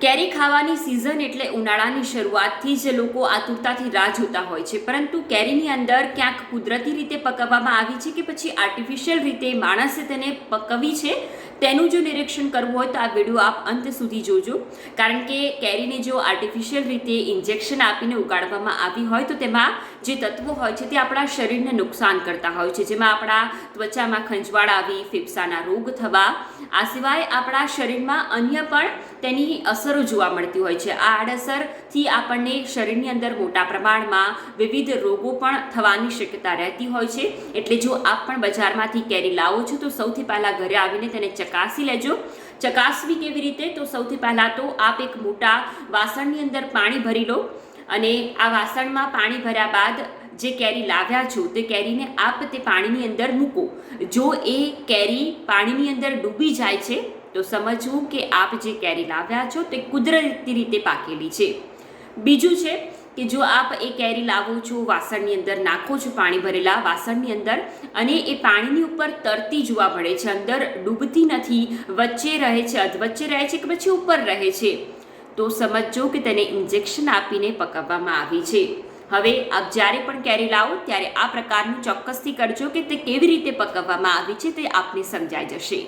કેરી ખાવાની સિઝન એટલે ઉનાળાની શરૂઆતથી જ લોકો આતુરતાથી રાહ જોતા હોય છે. પરંતુ કેરીની અંદર ક્યાંક કુદરતી રીતે પકવવામાં આવી છે કે પછી આર્ટિફિશિયલ રીતે માણસે તેને પકવી છે, તેનું જો નિરીક્ષણ કરવું હોય તો આ વીડિયો આપ અંત સુધી જોજો. કારણ કે કેરીને જો આર્ટિફિશિયલ રીતે ઇન્જેક્શન આપીને ઉગાડવામાં આવી હોય તો તેમાં જે તત્વો હોય છે તે આપણા શરીરને નુકસાન કરતા હોય છે. જેમાં આપણા ત્વચામાં ખંજવાળ આવી, ફેફસાના રોગ થવા, આ સિવાય આપણા શરીરમાં અન્ય પણ તેની અસરો જોવા મળતી હોય છે. આ આડઅસરથી આપણને શરીરની અંદર મોટા પ્રમાણમાં વિવિધ રોગો પણ થવાની શક્યતા રહેતી હોય છે. એટલે જો આપ પણ બજારમાંથી કેરી લાવો છો, તો સૌથી પહેલાં ઘરે આવીને તેને ચકાસી લેજો. ચકાસવી કેવી રીતે? તો સૌથી પહેલાં તો આપ એક મોટા વાસણની અંદર પાણી ભરી લો અને આ વાસણમાં પાણી ભર્યા બાદ જે કેરી લાવ્યા છો, તે કેરીને આપ તે પાણીની અંદર મૂકો. જો એ કેરી પાણીની અંદર ડૂબી જાય છે તો સમજવું કે આપ જે કેરી લાવ્યા છો તે કુદરતી રીતે પાકેલી છે. બીજું છે કે જો આપ એ કેરી લાવો છો, વાસણની અંદર નાખો છો પાણી ભરેલા વાસણની અંદર અને એ પાણીની ઉપર તરતી જોવા મળે છે, અંદર ડૂબતી નથી, વચ્ચે રહે છે, અધવચ્ચે રહે છે કે પછી ઉપર રહે છે, તો સમજજો કે તેને ઇન્જેક્શન આપીને પકવવામાં આવી છે. હવે આપ જ્યારે પણ કેરી લાવો ત્યારે આ પ્રકારનું ચોક્કસથી કરજો કે તે કેવી રીતે પકવવામાં આવી છે તે આપને સમજાઈ જશે.